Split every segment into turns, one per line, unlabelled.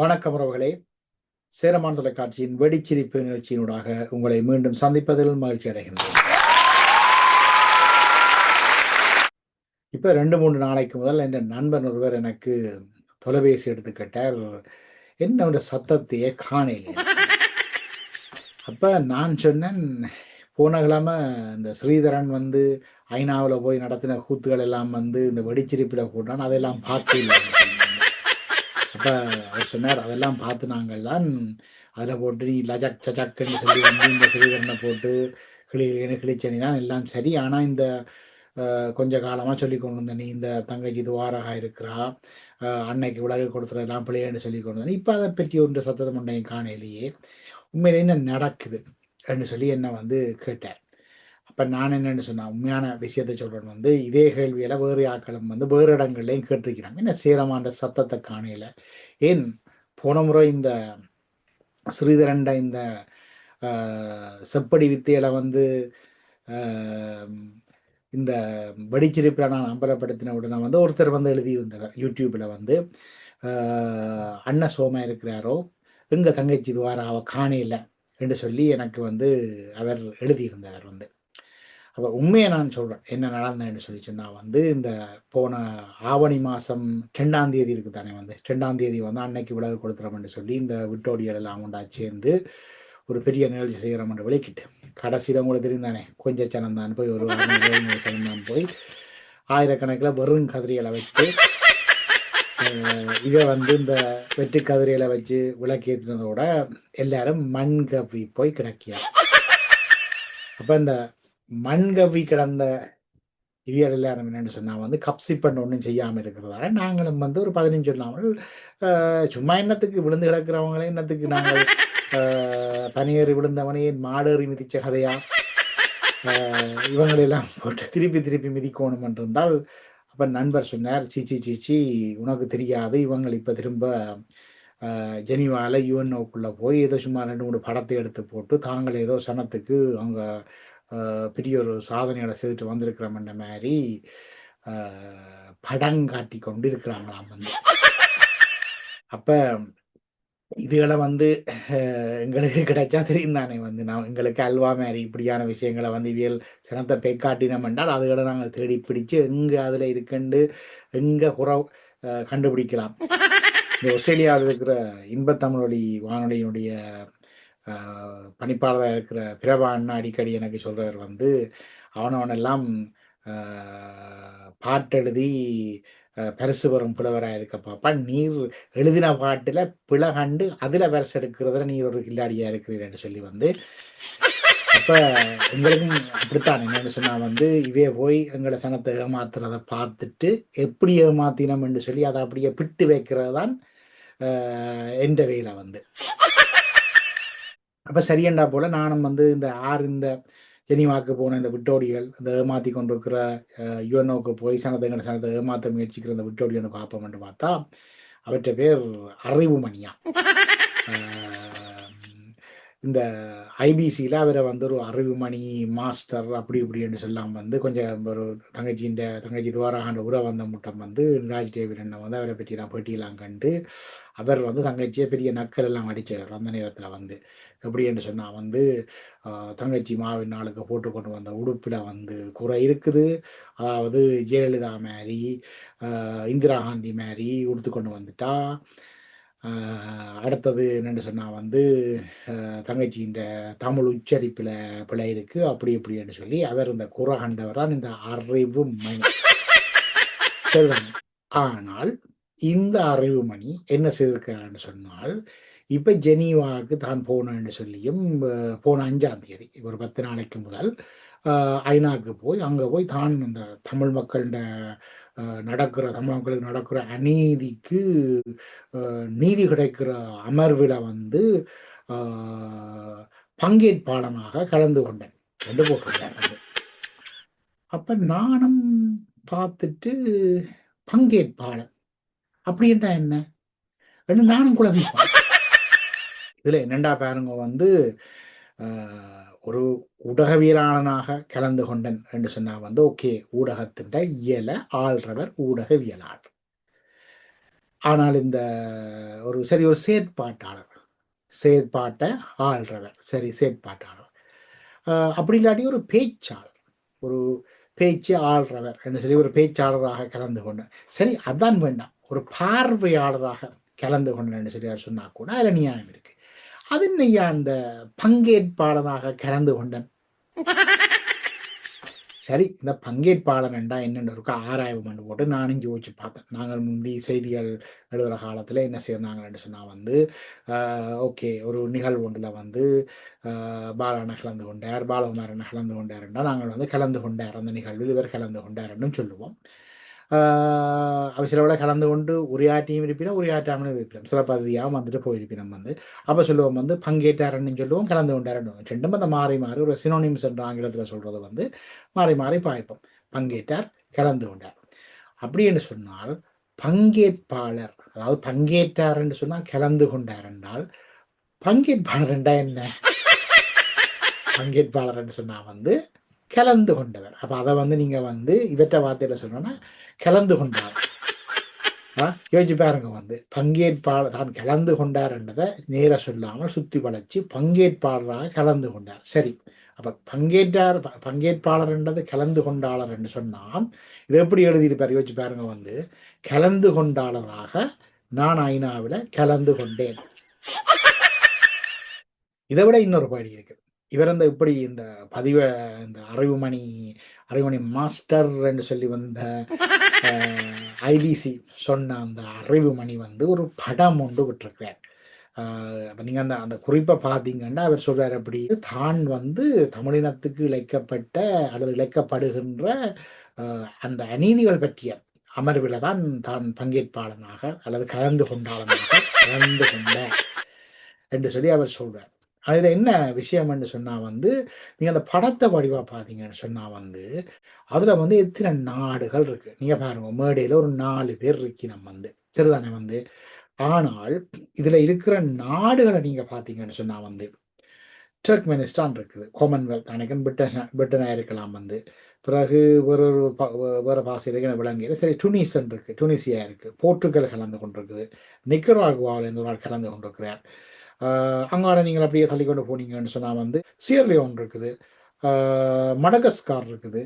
வணக்கம் உறவுகளே. சேரமான தொலைக்காட்சியின் வெடிச்சிரிப்பு நிகழ்ச்சியினூடாக உங்களை மீண்டும் சந்திப்பதில் மகிழ்ச்சி அடைகின்றேன். இப்போ ரெண்டு மூன்று நாளைக்கு முதல் என் நண்பன் ஒருவர் எனக்கு தொலைபேசி எடுத்து கேட்டார் என்னோட சத்தத்தையே காணையில் அப்ப நான் சொன்னேன் போன கிழமை இந்த ஸ்ரீதரன் வந்து ஐநாவில் போய் நடத்தின கூத்துகள் எல்லாம் வந்து இந்த வெடிச்சிரிப்பில் போட்டான் அதெல்லாம் பார்க்கல அப்போ அவர் சொன்னார் அதெல்லாம் பார்த்து நாங்கள் தான் அதில் போட்டு நீ லஜக் சஜக்குன்னு சொல்லி வந்து இந்த சிறுகரணை போட்டு கிளி கிளிச்சனி தான் எல்லாம் சரி. ஆனால் இந்த கொஞ்ச காலமாக சொல்லி கொண்டு வந்த நீ இந்த தங்கச்சி துவாரகா இருக்கிறா. அன்னைக்கு உலக கொடுத்துறதெல்லாம் பிள்ளைன்னு சொல்லி கொண்டு வந்தேன் இப்போ அதை பற்றி ஒன்று சத்தத்தை முண்டையும் காணையிலேயே உண்மையிலே என்ன நடக்குது? அப்படின்னு சொல்லி என்னை வந்து கேட்டார். இப்போ நான் என்னென்னு சொன்ன உண்மையான விஷயத்தை சொல்கிறேன் வந்து இதே கேள்வியில் வேறு ஆட்களும் வந்து வேறு இடங்கள்லையும் கேட்டிருக்கிறாங்க. என்ன சேரமான்ற சத்தத்தை காணையில். ஏன்? போன முறை இந்த ஸ்ரீதரண்ட இந்த செப்படி வித்தையில வந்து இந்த வடிச்சிருப்பில் நான் அம்பலப்படுத்தின உடனே வந்து ஒருத்தர் வந்து எழுதியிருந்தவர். யூடியூப்பில் வந்து அண்ண சோமா இருக்கிறாரோ எங்கள் தங்கச்சி துவாரா அவ காணையில் என்று சொல்லி எனக்கு வந்து அவர் எழுதியிருந்தவர் வந்து. அப்போ உண்மையை நான் சொல்கிறேன் என்ன நடந்தேன்னு சொல்லி சொன்னால் வந்து இந்த போன ஆவணி மாதம் ரெண்டாம் தேதி இருக்குது தானே வந்து. ரெண்டாம் தேதி வந்து அன்னைக்கு விலகு கொடுத்துறோம்னு சொல்லி இந்த விட்டோடியல் எல்லாம் கொண்டா சேர்ந்து ஒரு பெரிய நிகழ்ச்சி செய்கிறோம்னு விளக்கிட்டு கடைசியில் உங்களுக்கு தெரிந்தானே கொஞ்சம் சனம் தான் போய் ஒரு சனம் தான் போய் ஆயிரக்கணக்கில் வெறும் கதிரிகளை வச்சு இதை வந்து இந்த வெற்றி கதிரிகளை வச்சு விளக்கேற்றினதோட எல்லாரும் மண் கப்பி போய் கிடக்கியா? அப்போ இந்த மண்கவி கிடந்த இவியல் எல்லாரும் என்னென்னு சொன்னால் வந்து கப்சி பண்ண ஒன்றும் செய்யாமல் இருக்கிறதால நாங்களும் வந்து ஒரு பதினஞ்சு இல்லாமல் சும்மா என்னத்துக்கு விழுந்து கிடக்கிறவங்களே என்னத்துக்கு நாங்கள் பனியேறி விழுந்தவனே மாடேறி மிதிச்ச கதையா? இவங்களெல்லாம் போட்டு திருப்பி திருப்பி மிதிக்கணும் என்றிருந்தால் அப்போ நண்பர் சொன்னார் சீச்சி சீச்சி உனக்கு தெரியாது இவங்கள் இப்போ திரும்ப ஜெனிவாவில் யுஎன்ஓக்குள்ளே போய் ஏதோ சும்மா ரெண்டு மூணு படத்தை எடுத்து போட்டு தாங்கள் ஏதோ சனத்துக்கு அவங்க பெரிய ஒரு சாதனையோட செய்துட்டு வந்திருக்கிறோம்ன்ற மாதிரி படம் காட்டி கொண்டு இருக்கிறாங்களாம் வந்து. அப்ப இதுகளை வந்து எங்களுக்கு கிடைச்சா தெரியும் தானே வந்து. நான் எங்களுக்கு அல்வா மாதிரி இப்படியான விஷயங்களை வந்து இவியல் சினத்தை பெய்காட்டினோம் என்றால் அதுகளை நாங்கள் தேடி பிடிச்சு எங்க அதுல இருக்குண்டு எங்க குறை கண்டுபிடிக்கலாம். இந்த ஆஸ்திரேலியாவில் இருக்கிற இன்பத்தமிழொலி வானொலியினுடைய பணிப்பாளராக இருக்கிற பிரபா அண்ணா அடிக்கடி எனக்கு சொல்கிறவர் வந்து அவனவனெல்லாம் பாட்டெழுதி பரிசு வரும் புலவராக இருக்க பாப்பா நீர் எழுதின பாட்டில் பிழை கண்டு அதில் பரிசு எடுக்கிறதுல நீர் ஒரு கில்லாடியாக இருக்கிறீர் சொல்லி வந்து அப்போ எங்களுக்கும் அப்படித்தான். என்னென்னு சொன்னால் வந்து இவே போய் எங்களை சனத்தை ஏமாத்துறத பார்த்துட்டு எப்படி ஏமாத்தினோம்? என்று சொல்லி அதை அப்படியே பிட்டு வைக்கிறது தான் எந்த வேலை வந்து. அப்போ சரியண்டா போல நானும் வந்து இந்த ஆறு இந்த ஜெனிவாக்கு போன இந்த விட்டோடிகள் இந்த ஏமாத்தி கொண்டிருக்கிற யுஎன்ஓக்கு போய் சனதங்கட சனத்தை ஏமாத்த முயற்சிக்கிற இந்த விட்டோடியனை பார்ப்போம்னு பார்த்தா அவற்றை பேர் அறிவு மணியா. இந்த ஐபிசியில் அவரை வந்து ஒரு அறிவுமணி மாஸ்டர் அப்படி இப்படின்னு சொல்லாமல் வந்து கொஞ்சம் ஒரு தங்கச்சியின் தங்கச்சி துவாராக உற வந்த முட்டம் வந்து ராஜ் டேவிட் வந்து அவரை பற்றி நான் பேட்டியெல்லாம் கண்டு அவர் வந்து தங்கச்சியை பெரிய நக்கல் எல்லாம் அடித்தார் அந்த நேரத்தில் வந்து. எப்படி என்று சொன்னால் வந்து தங்கச்சி மாவின் நாளுக்கு போட்டு கொண்டு வந்த உடுப்பில் வந்து குறை இருக்குது. அதாவது ஜெயலலிதா மாதிரி இந்திரா காந்தி மாதிரி உடுத்து கொண்டு வந்துட்டா. அடுத்தது என்னென்னு சொன்னால் வந்து தங்கச்சி இந்த தமிழ் உச்சரிப்பில் பிழை இருக்குது அப்படி இப்படின்னு சொல்லி அவர் இந்த குரகண்டவர் தான் இந்த அறிவு மணி. ஆனால் இந்த அறிவு மணி என்ன செய்திருக்கிறான்னு சொன்னால் இப்போ ஜெனீவாவுக்கு தான் போனேன்னு சொல்லியும் போன அஞ்சாம் தேதி ஒரு பத்து நாளைக்கு முதல் ஐநாவுக்கு போய் அங்கே போய் தான் இந்த தமிழ் மக்கள்கிட்ட நடக்கிற தமிழ் மக்களுக்கு நடக்கிற அநீதிக்கு நீதி கிடைக்கிற அமர்வில் வந்து பங்கேற்பாளனாக கலந்து கொண்டேன் ரெண்டு போட்டிருந்தேன் அப்போ நானும் பார்த்துட்டு பங்கேற்பாளன். அப்படின்னா என்ன? நானும் குழம்பிப்பேன் இதில் என்னண்டா பாருங்க வந்து ஒரு ஊடகவியலாளனாக கலந்து கொண்டன் என்று சொன்னால் வந்து ஓகே ஊடகத்தின் இயல ஆள்றவர் ஊடகவியலாளர். ஆனால் இந்த ஒரு சரி ஒரு செயற்பாட்டாளர் செயற்பாட்டை ஆள்றவர் சரி செயற்பாட்டாளர். அப்படி இல்லாட்டி ஒரு பேச்சாளர் ஒரு பேச்சு ஆள்றவர் என்று சொல்லி ஒரு பேச்சாளராக கலந்து கொண்டேன் சரி அதான் வேண்டாம் ஒரு பார்வையாளராக கலந்து கொண்டேன் சொல்லி சொன்னால் கூட அதில் நியாயம் இருக்குது அது நீயா அந்த பங்கேற்பாளராக கலந்து கொண்டன். சரி இந்த பங்கேற்பாளர் என்றா என்னென்னு இருக்கோ ஆராய்வு பண்ணி போட்டு நானும் யோசிச்சு பார்த்தேன். நாங்கள் முந்தி செய்திகள் எழுதுகிற காலத்தில் என்ன செய்யறாங்கன்னு சொன்னால் வந்து ஓகே ஒரு நிகழ்வு ஒன்றில் வந்து பாலான கலந்து கொண்டார் பாலகுமாரனை கலந்து கொண்டார் என்றால் நாங்கள் வந்து கலந்து கொண்டார். அந்த நிகழ்வில் இவர் கலந்து கொண்டாருன்னு சொல்லுவோம். அவ கலந்து கொண்டு உரையாட்டியும் இருப்பினும் உரையாற்றாமலும் இருப்பினும். சில பகுதியாகவும் வந்துட்டு போயிருப்பினும் வந்து. அப்போ சொல்லுவோம் வந்து பங்கேற்றாரன்னு சொல்லுவோம் கலந்து கொண்டாரன்னு ரெண்டும் அந்த மாறி மாறி ஒரு சினோனிம்ஸ் என்ற ஆங்கிலத்தில் சொல்றது வந்து மாறி மாறி பாய்ப்போம். பங்கேற்றார் கலந்து கொண்டார். அப்படி என்று சொன்னால் பங்கேற்பாளர் அதாவது பங்கேற்றார் என்று சொன்னால் கலந்து கொண்டார் என்றால் பங்கேற்பாளர் என்றா என்ன? பங்கேற்பாளர் என்று சொன்னால் வந்து கலந்து கொண்டவர். அப்போ அதை வந்து நீங்கள் வந்து இவற்ற வார்த்தையில் சொல்லணும்னா கலந்து கொண்டார் யோசிச்சு பாருங்க வந்து. பங்கேற்பாளர் தான் கலந்து கொண்டார் என்றதை நேர சொல்லாமல் சுத்தி வளைச்சு பங்கேற்பாளராக கலந்து கொண்டார். சரி. அப்ப பங்கேற்றார் பங்கேற்பாளர் என்றது கலந்து கொண்டாளர் என்று சொன்னால் இது எப்படி எழுதியிருப்பார் யோசிச்சு பாருங்க வந்து. கலந்து கொண்டாளராக நான் ஐநாவில் கலந்து கொண்டேன். இதை விட இன்னொரு பாடி இருக்கு. இவர் அந்த இப்படி இந்த பதிவை இந்த அறிவுமணி அறிவுமணி மாஸ்டர் என்று சொல்லி வந்த ஐபிசி சொன்ன அந்த அறிவுமணி வந்து ஒரு படம் ஒன்று விட்டுருக்கிறார். அப்போ நீங்கள் அந்த அந்த குறிப்பை பார்த்தீங்கன்னா அவர் சொல்கிறார் அப்படி தான் வந்து தமிழினத்துக்கு இழைக்கப்பட்ட அல்லது இழைக்கப்படுகின்ற அந்த அநீதிகள் பற்றிய அமர்வில் தான் தான் பங்கேற்பாளனாக அல்லது கலந்து கொண்டாளனாக கலந்து கொண்ட என்று சொல்லி அவர் சொல்வார் அதில் என்ன விஷயம்னு சொன்னால் வந்து நீங்கள் அந்த படத்தை வடிவாக பார்த்தீங்கன்னு சொன்னால் வந்து அதில் வந்து எத்தனை நாடுகள் இருக்குது நீங்கள் பாருங்கள் மேடையில் ஒரு நாலு பேர் இருக்கு நம்ம வந்து. சரிதானே வந்து? ஆனால் இதில் இருக்கிற நாடுகளை நீங்கள் பார்த்தீங்கன்னு சொன்னால் வந்து டர்க்மெனிஸ்தான் இருக்குது. காமன்வெல்த் அன்னைக்கு பிரிட்டன் பிரிட்டனாக இருக்கலாம் வந்து. பிறகு வேறு வேறு பாசையில் விளங்கியது? சரி டுனிசன் இருக்குது டுனிசியா இருக்குது போர்ட்டுகல் கலந்து கொண்டிருக்குது. நிக்கராகுவாவில் இந்த ஒரு நாள் கலந்து கொண்டிருக்கிறார். அங்காட நீங்கள் அப்படியே தள்ளி கொண்டு போனீங்கன்னு சொன்னால் வந்து சியர்லியோன் இருக்குது. மடகஸ்கார் இருக்குது.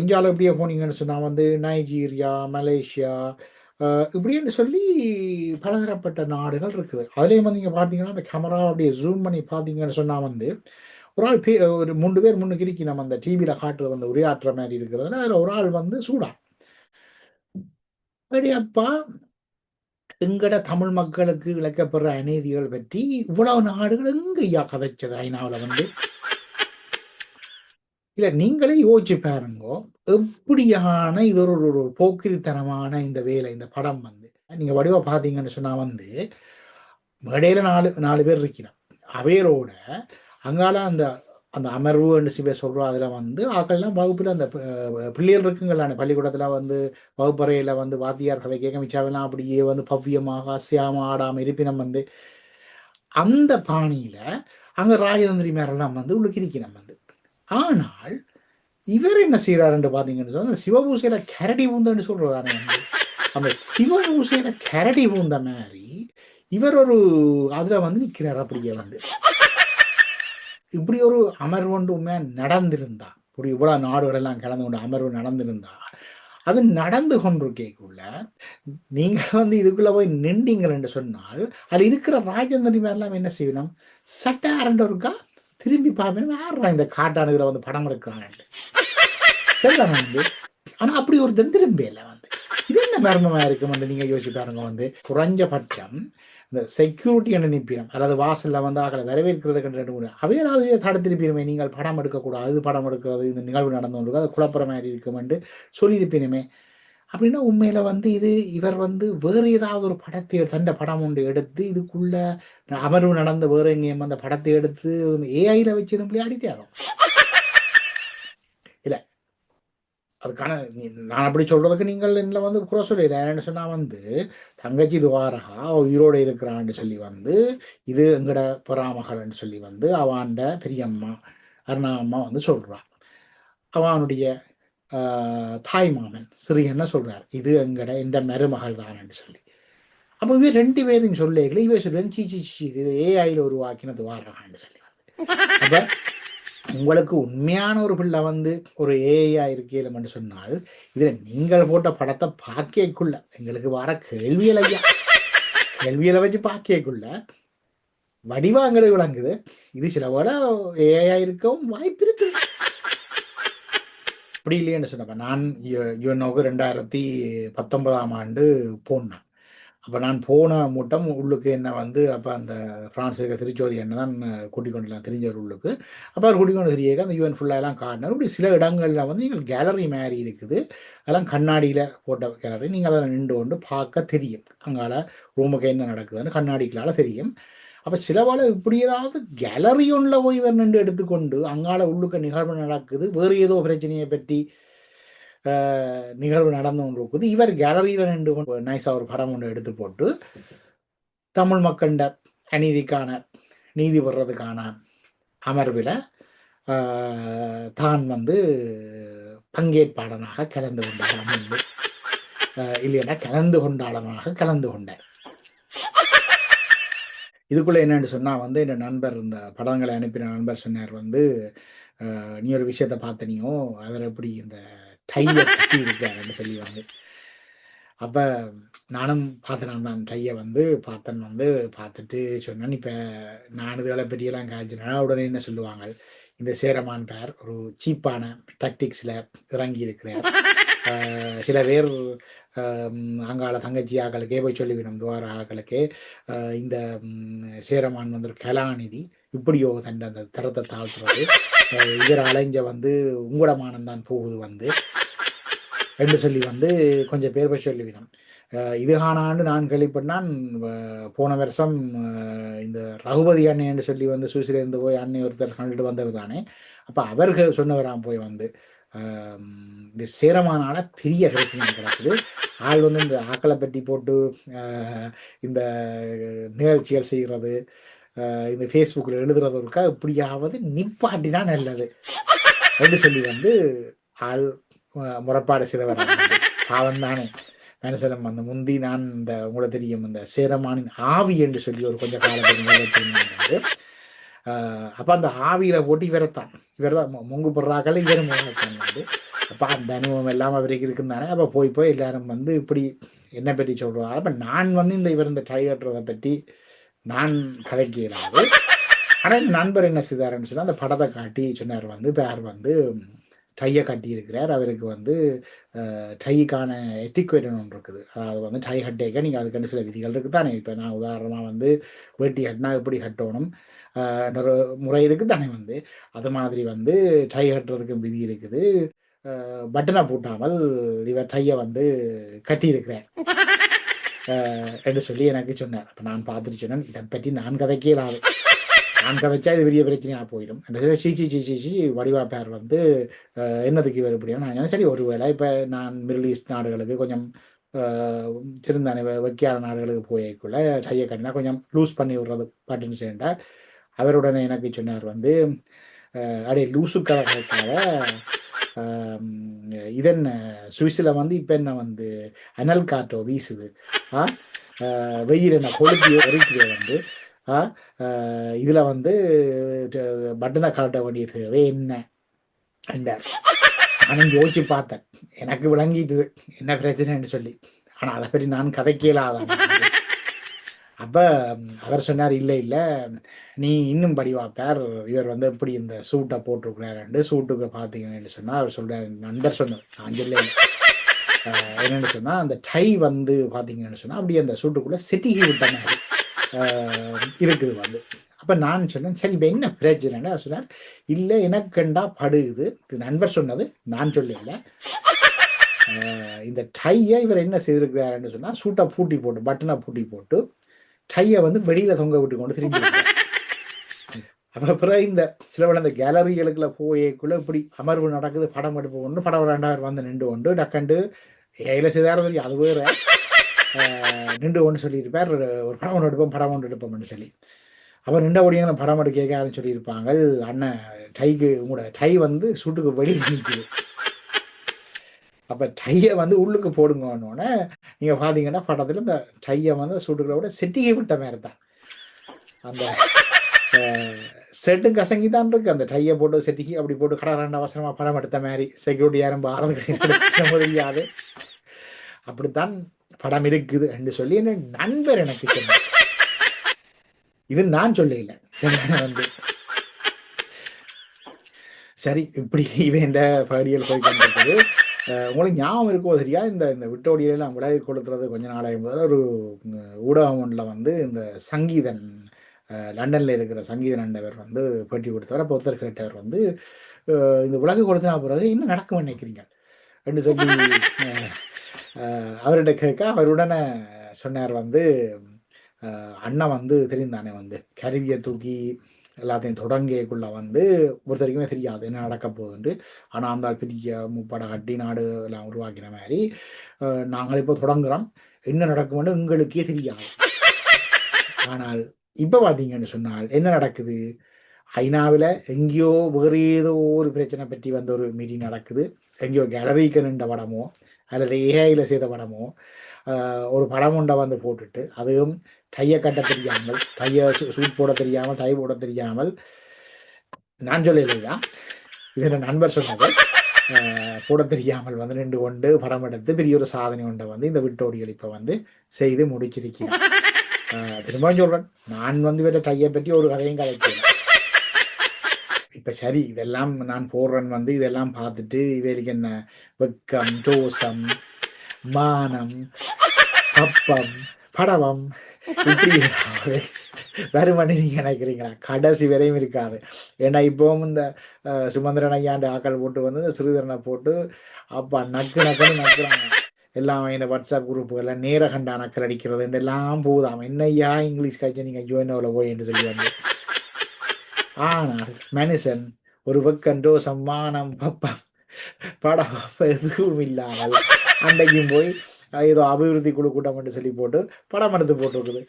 இந்தியாவில் இப்படியே போனீங்கன்னு சொன்னால் வந்து நைஜீரியா மலேசியா இப்படின்னு சொல்லி பலதரப்பட்ட நாடுகள் இருக்குது. அதுலேயும் வந்து நீங்கள் பார்த்தீங்கன்னா அந்த கேமரா அப்படியே ஜூம் பண்ணி பார்த்தீங்கன்னு சொன்னால் வந்து ஒரு ஆள் பே ஒரு மூன்று பேர் முன்னுக்கு இருக்கி நம்ம அந்த டிவியில் காட்டுற வந்து உரையாற்ற மாதிரி இருக்கிறதுல அதில் ஒரு ஆள் வந்து சூடா அப்படியாப்பா எங்கட தமிழ் மக்களுக்கு இழைக்கப்படுற அநீதிகள் பற்றி இவ்வளவு நாடுகள் எங்கய்யா கதைச்சது ஐநாவில் வந்து? இல்ல நீங்களே யோசிச்சு பாருங்கோ. எப்படியான இது ஒரு ஒரு போக்கிரித்தனமான இந்த வேலை இந்த படம் வந்து. நீங்க வடிவா பாத்தீங்கன்னு சொன்னா வந்து மேடையில நாலு நாலு பேர் இருக்கிறோம் அவையரோட அங்கால அந்த அந்த அமர்வு சிவ சொல்கிறோம் அதில் வந்து ஆக்கள்லாம் வகுப்பில் அந்த பிள்ளைகள் இருக்குங்கள்லான. பள்ளிக்கூடத்தில் வந்து வகுப்பறையில் வந்து வாத்தியார் கதை கேட்க மிச்சாவெல்லாம் அப்படியே வந்து பவ்யமாக அசியாம ஆடாமல் இருப்பினம் வந்து அந்த பாணியில் அங்கே ராஜதந்திரி மேரெல்லாம் வந்து உள்ளுக்கு வந்து. ஆனால் இவர் என்ன செய்கிறாருன்னு பார்த்தீங்கன்னு சொன்னால் அந்த சிவபூசையில் கரடி பூந்தன்னு சொல்கிறதானே வந்து. அந்த சிவபூசையில் கரடி பூந்த மாதிரி இவர் ஒரு அதில் வந்து நிற்கிறார் அப்படியே வந்து. இப்படி ஒரு அமர்வு ஒன்று உண்மையாக நடந்திருந்தா இப்படி இவ்வளோ நாடுகளெல்லாம் கலந்து கொண்டு அமர்வு நடந்திருந்தா அது நடந்து கொண்டிருக்கேக்குள்ள நீங்கள் வந்து இதுக்குள்ள போய் நின்றீங்கள் என்று சொன்னால் அதில் இருக்கிற ராஜேந்திரி மேலாம் என்ன செய்யணும்? சட்ட அரண்டருக்கா திரும்பி பார்ப்பேன். யார் இந்த காட்டான? வந்து படம் எடுக்கிறாங்க சரிதானே வந்து? ஆனால் அப்படி ஒரு திரும்பி இல்லை வந்து இது என்ன மர்மமாக இருக்கும் நீங்கள் யோசிச்சு பாருங்க வந்து. குறைஞ்சபட்சம் இந்த செக்யூரிட்டி என்று நிற்பினம். அதாவது வாசலில் வந்து ஆக்களை வரவேற்கிறது ரெண்டு மூணு. அவையாவது தடுத்திருப்பினுமே நீங்கள் படம் எடுக்கக்கூடாது அது படம் எடுக்கிறது இந்த நிகழ்வு நடந்து கொண்டு அது குழப்பற மாதிரி இருக்குமென்று சொல்லியிருப்பினுமே. அப்படின்னா உண்மையில் வந்து இது இவர் வந்து வேறு ஏதாவது ஒரு படத்தை தண்ட படம் ஒன்று எடுத்து இதுக்குள்ள அமர்வு நடந்த வேற எங்கேயும் அந்த படத்தை எடுத்து ஏஐயில் வச்சு இது அடித்தாரும் அதுக்கான நான் அப்படி சொல்றதுக்கு நீங்கள் என்ன வந்து குறை சொல்லிடுறேன். சொன்னா வந்து தங்கச்சி துவாரகா உயிரோடு இருக்கிறான்னு சொல்லி வந்து இது எங்கட பொறாமகள்னு சொல்லி வந்து அவாண்ட பெரியம்மா அருணா அம்மா வந்து சொல்றான் அவனுடைய தாய் மாமன் சிறியன்னு சொல்றார்? இது எங்கட எந்த மருமகள் தானன்னு சொல்லி. அப்போ இவன் ரெண்டு பேரும் சொல்லேங்களே இவன் சொல்றேன் சீச்சி சீச்சி இது ஏஐயில் உருவாக்கின துவாரகான்னு சொல்லி வந்து. அப்போ உங்களுக்கு உண்மையான ஒரு பிள்ளை வந்து ஒரு ஏஐயா இருக்கேலம்னு சொன்னால் இதில் நீங்கள் போட்ட படத்தை பார்க்கக்குள்ள எங்களுக்கு வர கேள்வியல் ஐயா. கேள்வியலை வச்சு பார்க்கக்குள்ள வடிவாங்களுக்கு விளங்குது. இது சில வேளை ஏஐயா இருக்கவும் வாய்ப்பு இருக்குது அப்படி இல்லையேன்னு சொன்னப்ப நான் யுனோக்கு ரெண்டாயிரத்தி பத்தொன்பதாம் ஆண்டு போனேன். அப்போ நான் போன மூட்டம் உள்ளுக்கு என்ன வந்து அப்போ அந்த ஃப்ரான்ஸ் இருக்க திருச்சோதி என்ன தான் கூட்டிக் கொண்டுலாம் தெரிஞ்சவர் உள்ளுக்கு. அப்போ அவர் கூட்டிக் கொண்டு தெரியக்க அந்த யூஎன் ஃபுல்லாக எல்லாம் காட்டினார். இப்படி சில இடங்களில் வந்து எங்கள் கேலரி மாதிரி இருக்குது. அதெல்லாம் கண்ணாடியில் போட்ட கேலரி நீங்கள் அதில் நின்று கொண்டு பார்க்க தெரியும். அங்கால ரூமுக்கு என்ன நடக்குதுன்னு கண்ணாடிகளால் தெரியும். அப்போ சிலவால இப்படி ஏதாவது கேலரி ஒன்றில் போய் நின்று எடுத்துக்கொண்டு அங்கால உள்ளுக்க நிகழ்வு நடக்குது. வேறு ஏதோ பிரச்சனையை பற்றி நிகழ்வு நடந்து கொண்டு இருக்குது இவர் கேலரியில் நின்று கொண்டு நைஸாக ஒரு படம் ஒன்று எடுத்து போட்டு தமிழ் மக்கண்ட அநீதிக்கான நீதி பெறதுக்கான அமர்வில் தான் வந்து பங்கேற்பாளனாக கலந்து கொண்டார் அமர்ந்து இல்லைன்னா கலந்து கொண்டாளனாக கலந்து கொண்டார். இதுக்குள்ள என்னன்னு சொன்னால் வந்து என் நண்பர் இந்த படங்களை அனுப்பின நண்பர் சொன்னார் வந்து நீ ஒரு விஷயத்த பார்த்தனியோ அவர் எப்படி இந்த டையை கட்டி இருக்காருன்னு சொல்லி வந்து அப்போ நானும் பார்த்தேன் தான் டையை வந்து பார்த்தன் வந்து பார்த்துட்டு சொன்னேன். இப்போ நான் இதுகளை பெரியெல்லாம் காய்ச்சினா உடனே என்ன சொல்லுவாங்க? இந்த சேரமான் பேர் ஒரு சீப்பான டாக்டிக்ஸில் இறங்கி இருக்கிறார். சில பேர் அங்கால தங்கச்சி ஆக்களுக்கே போய் சொல்லிவிடும். துவார ஆக்களுக்கே இந்த சேரமான் வந்து ஒரு கலாநிதி. இப்படியோ தன் அந்த தரத்தை தாழ்த்துறது. இதர் அலைஞ்ச வந்து உங்களமானம் தான் போகுது வந்து. என்று சொல்லி வந்து கொஞ்சம் பேர் போய் சொல்லிவிடும். இதுகான ஆண்டு நான் கேள்விப்பட்டான் போன வருஷம் இந்த ரகுபதி அண்ணை என்று சொல்லி வந்து சூசிலிருந்து போய் அன்னை ஒருத்தர் கண்டுட்டு வந்தவர் தானே. அப்போ அவர்கள் சொன்னவராம் போய் வந்து இந்த சேரமானால பெரிய பிரச்சனை கிடக்குது. ஆள் வந்து இந்த ஆக்களை பற்றி போட்டு இந்த நிகழ்ச்சிகள் செய்கிறது இந்த ஃபேஸ்புக்கில் எழுதுறது இப்படியாவது நிப்பாட்டி தான் நல்லது. அப்படின்னு சொல்லி வந்து ஆள் முறைப்பாடு செய்தவர் அவன் தானே மனசலம் அந்த முந்தி நான் இந்த உங்களுக்கு தெரியும் இந்த சேரமானின் ஆவி என்று சொல்லி ஒரு கொஞ்சம் காலத்துக்கு அப்போ அந்த ஆவியில போட்டு இவரைத்தான். இவர் தான் முங்கு போடுறாக்கள் இவரும் வந்து. அப்போ அந்த அனுபவம் எல்லாம் அவருக்கு இருக்குந்தானே அப்போ போய் போய் எல்லாரும் வந்து இப்படி என்ன பற்றி சொல்றாரு அப்போ நான் வந்து இந்த இவர் இந்த டை பற்றி நான் கலக்கிறாரு இயலாது ஆனால் நண்பர் என்ன செய்தாருன்னு சொன்னால் அந்த படத்தை காட்டி சொன்னார் வந்து பேர் வந்து டையை கட்டியிருக்கிறார். அவருக்கு வந்து டைக்கான எட்டிக்வேட்டன் ஒன்று இருக்குது. அதாவது வந்து டை ஹட்டேக்க நீங்கள் அதுக்கான சில விதிகள் இருக்குது தானே இப்போ நான் உதாரணமாக வந்து வெட்டி ஹட்னா எப்படி கட்டணும்? முறை இருக்குது தானே வந்து? அது மாதிரி வந்து டை கட்டுறதுக்கு விதி இருக்குது. பட்டனை பூட்டாமல் இவர் டையை வந்து கட்டியிருக்கிறார். என்று சொல்லி எனக்கு சொன்னார். அப்போ நான் பார்த்துட்டு சொன்னேன் இதை பற்றி நான் கதைக்கே அங்கே நான் இது பெரிய பிரச்சனையாக போயிடும். சீச்சி சீச்சி சீச்சி வடிவா பேர் வந்து என்னதுக்கு இவர் இப்படியா நான் சரி ஒருவேளை இப்போ நான் மிடில் ஈஸ்ட் நாடுகளுக்கு கொஞ்சம் சிறந்தானே வைக்காத நாடுகளுக்கு போயக்குள்ள கையை கட்டினா கொஞ்சம் லூஸ் பண்ணி விடுறது பட்டுன்னு சேர்ந்தா அவருடனே எனக்கு சொன்னார் வந்து அடே லூசு கலக்காக இதென்ன சுவிஸில் வந்து இப்போ என்ன வந்து அனல் காற்றோ வீசுது ஆ வெயில் என்ன கொழுப்பியோ எரிக்கிறோ வந்து இதில் வந்து பட்டனை கலட்ட வேண்டிய தேவை. என்ன? என்றார் நான் யோசிச்சு பார்த்தேன். எனக்கு விளங்கிட்டுது. என்ன பிரச்சனைன்னு சொல்லி. ஆனால் அதை பற்றி நான் கதைக்கலாதான் அப்போ அவர் சொன்னார் இல்லை இல்லை. நீ இன்னும் படிவாக்கார் இவர் வந்து எப்படி இந்த சூட்டை போட்டிருக்கிறாரு சூட்டுக்கு பார்த்தீங்கன்னு சொன்னால் அவர் சொல்கிறார் நண்பர் சொன்னார். நான் சொல்ல என்னென்னு சொன்னால் அந்த டை வந்து பார்த்தீங்கன்னு சொன்னால் அப்படியே அந்த சூட்டுக்குள்ளே செட்டிகி விட்ட மாதிரி. இருக்குது வந்து. அப்போ நான் சொன்னேன் சரி இப்போ என்ன பிரச்சனைன்னு சொன்னார்? இல்லை எனக்குண்டா படுகுது. இது நண்பர் சொன்னது நான் சொல்லல. இந்த டையை இவர் என்ன செய்திருக்கிறாருன்னு சொன்னால் சூட்டை பூட்டி போட்டு பட்டனை பூட்டி போட்டு டையை வந்து வெளியில தொங்க விட்டு கொண்டு திரும்பி அப்புறம் இந்த சில வேலை இந்த கேலரிகளுக்குள்ள போயக்குள்ள இப்படி அமர்வு நடக்குது படம் எடுப்பு ஒன்று படம் ரெண்டாயிரம் வந்து நின்று கொண்டு டக்கண்டு ஏல செய்தாரம் அது வேற. நின்று ஒன்று சொல்லியிருப்பார். ஒரு படம் ஒன்று எடுப்போம் படம் ஒன்று எடுப்போம்னு சொல்லி. அவர் நின்ற ஒடியான படம் எடுக்க கேட்காருன்னு சொல்லியிருப்பாங்க அண்ணன் டைக்கு உங்களோட டை வந்து சூட்டுக்கு வெளியில் நிற்குது. அப்போ டையை வந்து உள்ளுக்கு போடுங்கன்னோடனே நீங்கள் பார்த்தீங்கன்னா படத்தில் இந்த டையை வந்து சூட்டுக்களை விட செட்டிகை விட்ட மாதிரி தான் அந்த செட்டு கசங்கி தான் இருக்கு. அந்த டையை போட்டு செட்டிக்கு அப்படி போட்டு கடை ரெண்டு படம் எடுத்த மாதிரி செக்யூரிட்டி யாரும் பாரத கிடையாது அப்படித்தான் படம் இருக்குது என்று சொல்லி என்ன நண்பர் எனக்கு சொன்னார். இது நான் சொல்லல வந்து சரி இப்படி இவன் இந்த பகுதியில் போய் கொண்டிருக்குது. உங்களுக்கு ஞாபகம் இருக்கோ சரியா? இந்த இந்த விட்டோடியெல்லாம் விலகி கொளுத்துறது கொஞ்ச நாளாக முதல்ல ஒரு ஊடகம் ஒன்றில் வந்து இந்த சங்கீதன் லண்டனில் லண்டன்ல இருக்கிற சங்கீதன் நண்பர் வந்து பேட்டி கொடுத்தவர் அப்போ ஒருத்தர் கேட்டவர் வந்து இந்த உலக கொடுத்தினா பிறகு என்ன நடக்கும் நினைக்கிறீங்க? அப்படின்னு சொல்லி அவர்கிட்ட கேட்க அவர் உடனே சொன்னார் வந்து அண்ணன் வந்து தெரிந்தானே வந்து கருவியை தூக்கி எல்லாத்தையும் தொடங்கியக்குள்ள வந்து ஒருத்தருக்குமே தெரியாது என்ன நடக்க போகுதுன்ட்டு. ஆனால் அந்த பெரிய முப்பட கட்டி நாடு எல்லாம் உருவாக்கின மாதிரி நாங்கள் இப்போ தொடங்குறோம். என்ன நடக்கும்னு எங்களுக்கே தெரியாது. ஆனால் இப்போ பார்த்தீங்கன்னு சொன்னால் என்ன நடக்குது? ஐநாவில் எங்கேயோ வேறு ஏதோ ஒரு பிரச்சனை பற்றி வந்த ஒரு மீட்டிங் நடக்குது. எங்கேயோ கேலரிக்கு நின்ற படமோ அல்லது ஏஐயில் செய்த படமோ ஒரு படம் உண்டை வந்து போட்டுட்டு அதுவும் டையை கட்ட தெரியாமல் டையை சூட் போட தெரியாமல் டை போட தெரியாமல் நான் சொல்லலையா இதில் நண்பர் சொன்னது போட தெரியாமல் வந்து நின்று கொண்டு படம் எடுத்து பெரிய ஒரு சாதனை ஒன்றை வந்து இந்த விட்டோடிகள் இப்போ வந்து செய்து முடிச்சிருக்கிறேன் திரும்பவும் சொல்கிறேன் நான் வந்து வேற டையை பற்றி ஒரு கதையும் கதைக்கிறேன் இப்ப சரி இதெல்லாம் நான் போடுறேன் வந்து இதெல்லாம் பார்த்துட்டு இவைகளுக்கு என்ன? வெக்கம் தோசம் மானம் அப்பம் படவம். இப்படி ஏதாவது நீங்க நினைக்கிறீங்களா? கடைசி வரையும் இருக்காது. ஏன்னா இப்பவும் இந்த சுமந்திரன் ஐயாண்டு ஆக்கள் போட்டு வந்து இந்த சிறுதரனை போட்டு அப்பா நக்கு நக்குன்னு நக்குறாங்க. எல்லாம் இந்த வாட்ஸ்அப் குரூப்புகள்ல நேரகண்டா நக்கல் அடிக்கிறது எல்லாம் போகுதாம் என்னய்யா இங்கிலீஷ் காய்ச்சி நீங்க யூஎன்ஓவில் போய்? என்று சொல்லி வந்து ஆனால் மனுஷன் ஒரு பக்கன்றோ சம்மானம் பப்பம் படம் எதுவும் இல்லாமல் அன்றைக்கும் போய் ஏதோ அபிவிருத்தி குழு கூட்டம் என்று சொல்லி போட்டு படம் எடுத்து போட்டுருக்குது.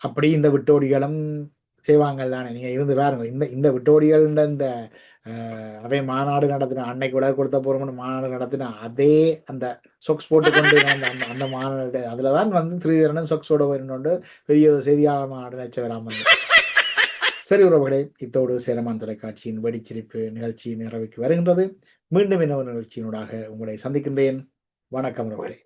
அப்படி இந்த விட்டோடிகளும் செய்வாங்கல்லானே நீங்க இருந்து பாருங்க இந்த இந்த விட்டோடிகள் இந்த அஹ், அவை மாநாடு நடத்தின அன்னைக்கு விட கொடுத்த போறோம்னு மாநாடு நடத்தின அதே அந்த சொக்ஸ் போட்டு கொண்டு அந்த அந்த மாநாடு. அதுலதான் வந்து ஸ்ரீதரன் சொக்ஸோட வேணும்னு பெரிய ஒரு செய்தியாளர் மாநாடு நினைச்ச சரி உறவுகளே இத்தோடு சேரமான் தொலைக்காட்சியின் வெடிச்சிரிப்பு நிகழ்ச்சி நிறைவுக்கு வருகின்றது. மீண்டும் இன்னொரு நிகழ்ச்சியினூடாக உங்களை சந்திக்கின்றேன். வணக்கம் உறவுகளே.